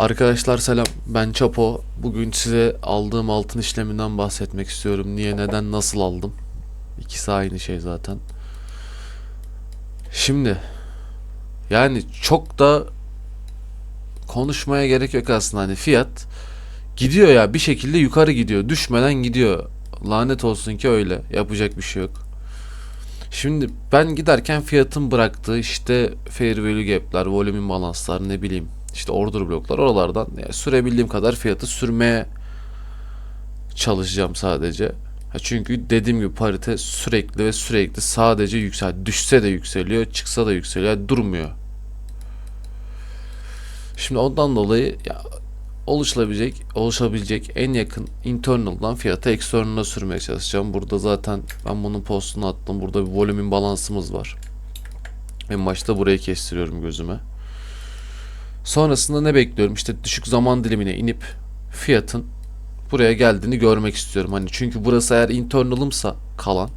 Arkadaşlar selam. Ben Çapo. Bugün size aldığım altın işleminden bahsetmek istiyorum. Niye, neden, nasıl aldım? İkisi aynı şey zaten. Şimdi yani çok da konuşmaya gerek yok aslında. Hani fiyat gidiyor ya bir şekilde yukarı gidiyor. Düşmeden gidiyor. Lanet olsun ki öyle. Yapacak bir şey yok. Şimdi ben giderken fiyatın bıraktığı işte fair value gap'ler, volume balanslar ne bileyim işte order bloklar oralardan yani sürebildiğim kadar fiyatı sürmeye çalışacağım sadece. Çünkü dediğim gibi parite sürekli ve sürekli sadece yüksel. Düşse de yükseliyor, çıksa da yükseliyor, durmuyor. Şimdi ondan dolayı ya oluşabilecek oluşabilecek en yakın internal'dan fiyatı external'a sürmeye çalışacağım. Burada zaten ben bunun postunu attım. Burada bir volume balansımız var. En başta burayı kestiriyorum gözüme. Sonrasında ne bekliyorum? İşte düşük zaman dilimine inip fiyatın buraya geldiğini görmek istiyorum. Hani çünkü burası eğer internal'ımsa kalan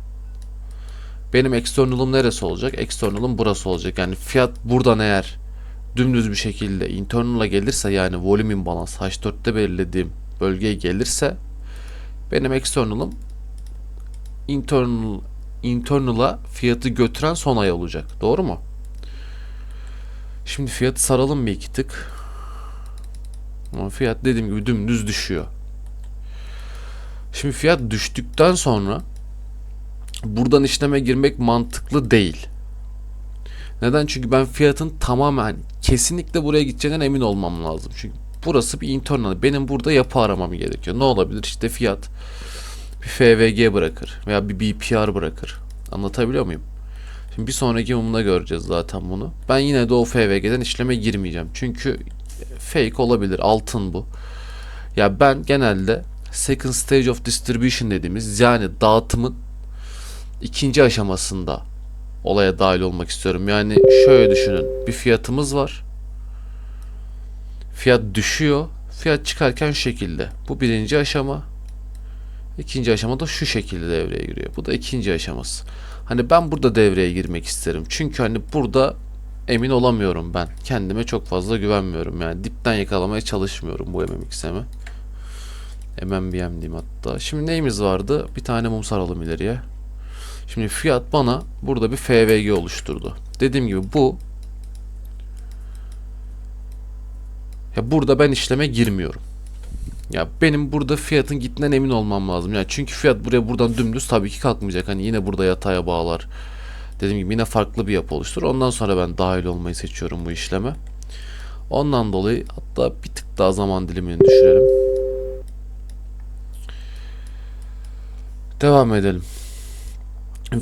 benim external'ım neresi olacak? External'ım burası olacak. Yani fiyat buradan eğer dümdüz bir şekilde internal'a gelirse yani volume imbalans H4'te belirlediğim bölgeye gelirse benim external'ım internal internal'a fiyatı götüren son ay olacak. Doğru mu? Şimdi fiyatı saralım bir iki tık. Ama fiyat dediğim gibi dümdüz düşüyor. Şimdi fiyat düştükten sonra buradan işleme girmek mantıklı değil. Neden? Çünkü ben fiyatın tamamen kesinlikle buraya gideceğinden emin olmam lazım. Çünkü burası bir internal. Benim burada yapı aramam gerekiyor. Ne olabilir? İşte fiyat bir FVG bırakır veya bir BPR bırakır. Anlatabiliyor muyum? Şimdi bir sonraki mumda göreceğiz zaten bunu. Ben yine de o FVG'den işleme girmeyeceğim. Çünkü fake olabilir. Altın bu. Ya ben genelde second stage of distribution dediğimiz yani dağıtımın ikinci aşamasında olaya dahil olmak istiyorum. Yani şöyle düşünün. Bir fiyatımız var. Fiyat düşüyor. Fiyat çıkarken şu şekilde. Bu birinci aşama. İkinci aşamada şu şekilde devreye giriyor. Bu da ikinci aşaması. Hani ben burada devreye girmek isterim. Çünkü hani burada emin olamıyorum ben. Kendime çok fazla güvenmiyorum. Yani dipten yakalamaya çalışmıyorum bu MMX'imi. MMBM diyeyim hatta. Şimdi neyimiz vardı? Bir tane mum saralım ileriye. Şimdi fiyat bana burada bir FVG oluşturdu. Dediğim gibi bu ya burada ben işleme girmiyorum. Ya benim burada fiyatın gittiğinden emin olmam lazım. Yani çünkü fiyat buraya buradan dümdüz tabii ki kalkmayacak. Hani yine burada yataya bağlar. Dediğim gibi yine farklı bir yapı oluşturur. Ondan sonra ben dahil olmayı seçiyorum bu işleme. Ondan dolayı hatta bir tık daha zaman dilimini düşürelim. Devam edelim.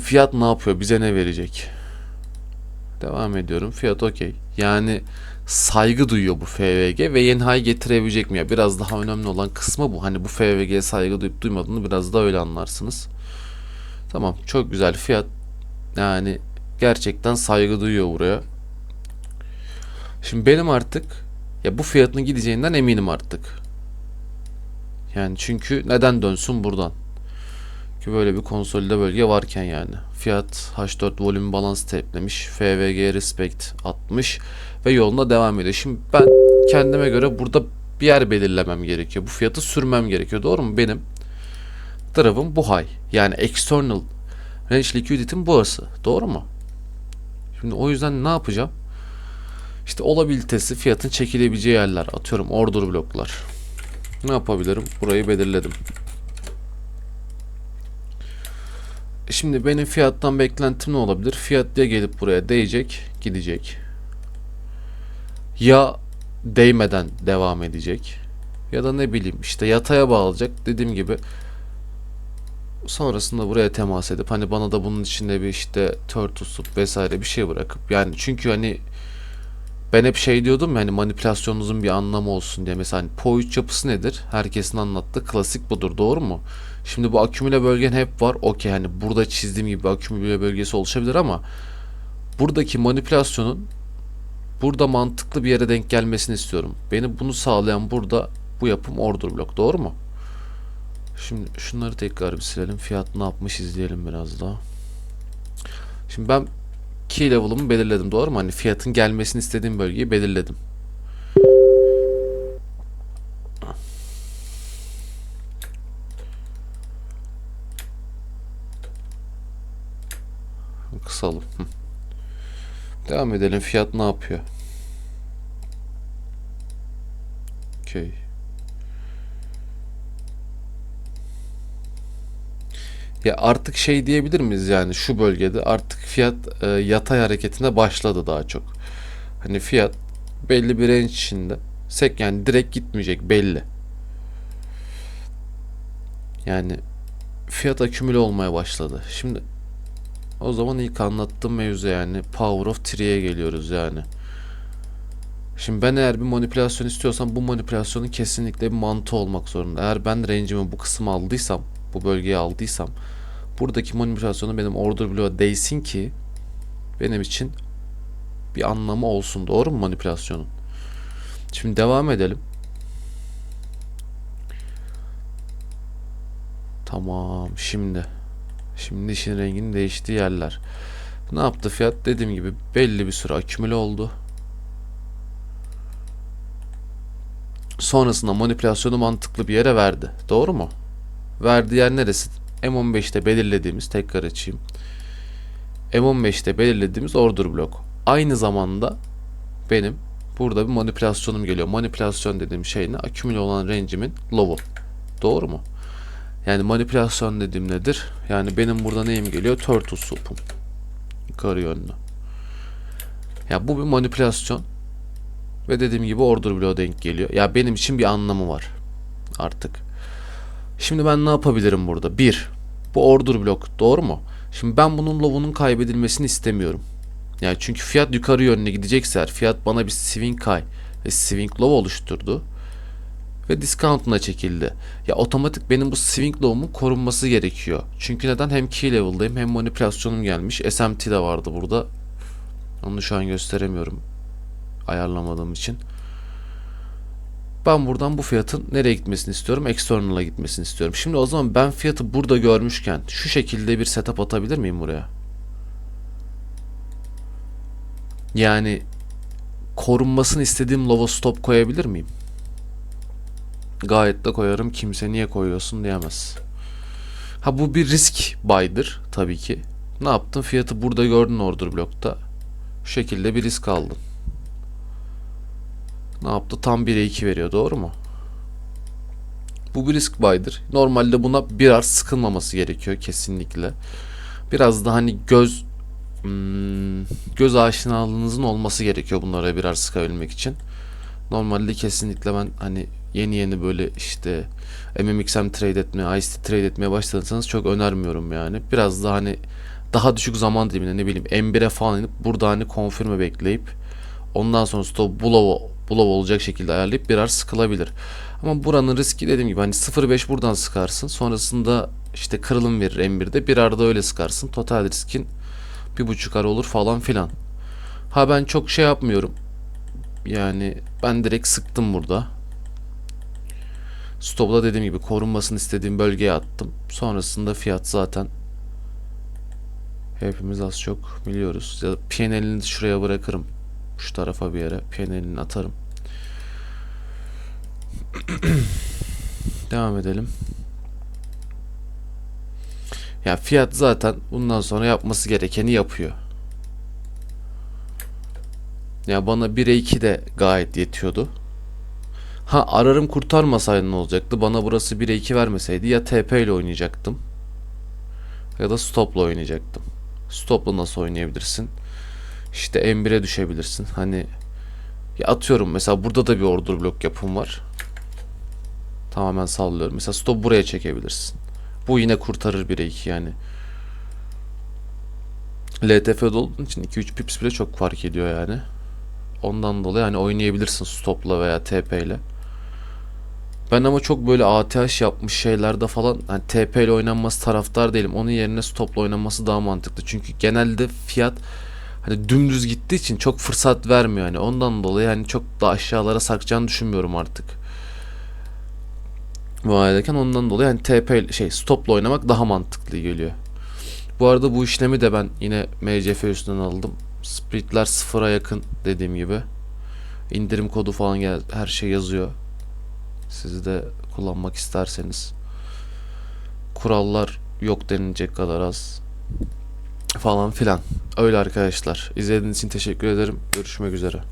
Fiyat ne yapıyor? Bize ne verecek? Devam ediyorum. Fiyat okey. Yani saygı duyuyor bu FVG ve yeni high getirebilecek mi? Ya biraz daha önemli olan kısmı bu. Hani bu FVG'ye saygı duyup duymadığını biraz da öyle anlarsınız. Tamam. Çok güzel fiyat. Yani gerçekten saygı duyuyor buraya. Şimdi benim artık ya bu fiyatın gideceğinden eminim artık. Yani çünkü neden dönsün buradan? Ki böyle bir konsolide bölge varken yani. Fiyat H4 volüm balans teplemiş. FVG respect atmış ve yoluna devam ediyor. Şimdi ben kendime göre burada bir yer belirlemem gerekiyor. Bu fiyatı sürmem gerekiyor. Doğru mu? Benim tarafım bu high. Yani external range liquidity'm burası. Doğru mu? Şimdi o yüzden ne yapacağım? İşte olabilitesi fiyatın çekilebileceği yerler. Atıyorum order bloklar. Ne yapabilirim? Burayı belirledim. Şimdi benim fiyattan beklentim ne olabilir? Fiyat ya gelip buraya değecek, gidecek. Ya değmeden devam edecek. Ya da ne bileyim işte yataya bağlayacak. Dediğim gibi sonrasında buraya temas edip hani bana da bunun içinde bir işte turtle soup vesaire bir şey bırakıp yani çünkü hani ben hep şey diyordum ya hani manipülasyonunuzun bir anlamı olsun diye. Mesela hani Po3 yapısı nedir? Herkesin anlattığı klasik budur. Doğru mu? Şimdi bu akümüle bölgen hep var. Okey hani burada çizdiğim gibi akümüle bölgesi oluşabilir ama buradaki manipülasyonun burada mantıklı bir yere denk gelmesini istiyorum. Beni bunu sağlayan burada bu yapım order blok. Doğru mu? Şimdi şunları tekrar bir silelim. Fiyat ne yapmış izleyelim biraz daha. Şimdi ben key level'ımı belirledim doğru mu? Hani fiyatın gelmesini istediğim bölgeyi belirledim. Kısalım. Devam edelim. Fiyat ne yapıyor? Okey. Ya artık şey diyebilir miyiz yani şu bölgede artık fiyat e, yatay hareketine başladı daha çok. Hani fiyat belli bir range içinde. Sek yani direkt gitmeyecek belli. Yani fiyat akümüle olmaya başladı. Şimdi o zaman ilk anlattığım mevzu yani Power of Three'ye geliyoruz yani. Şimdi ben eğer bir manipülasyon istiyorsam bu manipülasyonun kesinlikle bir mantığı olmak zorunda. Eğer ben range'imi bu kısmı aldıysam, bu bölgeye aldıysam buradaki manipülasyonu benim order bloğa değsin ki benim için bir anlamı olsun. Doğru mu manipülasyonun? Şimdi devam edelim. Tamam şimdi. Şimdi işin renginin değiştiği yerler. Ne yaptı fiyat? Dediğim gibi belli bir süre akümüle oldu. Sonrasında manipülasyonu mantıklı bir yere verdi. Doğru mu? Verdiği yer neresi? M15'te belirlediğimiz tekrar açayım. M15'te belirlediğimiz order blok. Aynı zamanda benim burada bir manipülasyonum geliyor. Manipülasyon dediğim şey ne? Akümüle olan range'imin low'u. Doğru mu? Yani manipülasyon dediğim nedir? Yani benim burada neyim geliyor? Turtle soup'um. Yukarı yönlü. Ya bu bir manipülasyon. Ve dediğim gibi order bloğa denk geliyor. Ya benim için bir anlamı var. Artık. Şimdi ben ne yapabilirim burada? Bir, bu order blok doğru mu? Şimdi ben bunun low'unun kaybedilmesini istemiyorum. Yani çünkü fiyat yukarı yönüne gidecekse eğer fiyat bana bir swing high ve swing low oluşturdu ve discount'una çekildi. Ya otomatik benim bu swing low'umun korunması gerekiyor. Çünkü neden? Hem key level'dayım hem manipülasyonum gelmiş. SMT de vardı burada. Onu şu an gösteremiyorum. Ayarlamadığım için. Ben buradan bu fiyatın nereye gitmesini istiyorum? External'a gitmesini istiyorum. Şimdi o zaman ben fiyatı burada görmüşken şu şekilde bir setup atabilir miyim buraya? Yani korunmasını istediğim lova stop koyabilir miyim? Gayet de koyarım. Kimse niye koyuyorsun diyemez. Ha bu bir risk buy'dır tabii ki. Ne yaptın? Fiyatı burada gördün order blokta. Şu şekilde bir risk aldın. Ne yaptı? Tam 1'e 2 veriyor. Doğru mu? Bu bir risk buy'dır. Normalde buna biraz sıkılmaması gerekiyor kesinlikle. Biraz da hani göz hmm, göz aşinalığınızın olması gerekiyor bunlara birer sıkabilmek için. Normalde kesinlikle ben hani yeni yeni böyle işte MMXM trade etmeye, ICT trade etmeye başladıysanız çok önermiyorum yani. Biraz daha hani daha düşük zaman diliminde ne bileyim M1'e falan inip burada hani konfirme bekleyip ondan sonra stop blow, blow olacak şekilde ayarlayıp birer sıkılabilir. Ama buranın riski dediğim gibi hani 0.5 buradan sıkarsın. Sonrasında işte kırılım verir M1'de. Bir arada öyle sıkarsın. Total riskin bir buçuk ara olur falan filan. Ha ben çok şey yapmıyorum. Yani ben direkt sıktım burada. Stop'la dediğim gibi korunmasını istediğim bölgeye attım. Sonrasında fiyat zaten hepimiz az çok biliyoruz. Ya PNL'ini şuraya bırakırım. Şu tarafa bir yere PNL'ini atarım. Devam edelim. Ya fiyat zaten bundan sonra yapması gerekeni yapıyor. Ya bana 1'e 2 de gayet yetiyordu. Ha ararım kurtarmasaydı ne olacaktı? Bana burası 1'e 2 vermeseydi ya TP ile oynayacaktım. Ya da stopla oynayacaktım. Stopla nasıl oynayabilirsin? İşte M1'e düşebilirsin. Hani ya atıyorum mesela burada da bir order blok yapım var. Tamamen sallıyorum. Mesela stop buraya çekebilirsin. Bu yine kurtarır 1'e 2 yani. LTF'de olduğun için 2-3 pips bile çok fark ediyor yani. Ondan dolayı hani oynayabilirsin stopla veya TP ile. Ben ama çok böyle ATH yapmış şeylerde falan hani TP ile oynanması taraftar değilim. Onun yerine stopla oynanması daha mantıklı. Çünkü genelde fiyat hani dümdüz gittiği için çok fırsat vermiyor hani. Ondan dolayı hani çok da aşağılara sarkacağını düşünmüyorum artık. Bu haldeyken ondan dolayı hani TP şey stopla oynamak daha mantıklı geliyor. Bu arada bu işlemi de ben yine MCF üstünden aldım. Splitler sıfıra yakın dediğim gibi. İndirim kodu falan gel her şey yazıyor. Siz de kullanmak isterseniz. Kurallar yok denilecek kadar az. falan filan. Öyle arkadaşlar. İzlediğiniz için teşekkür ederim. Görüşmek üzere.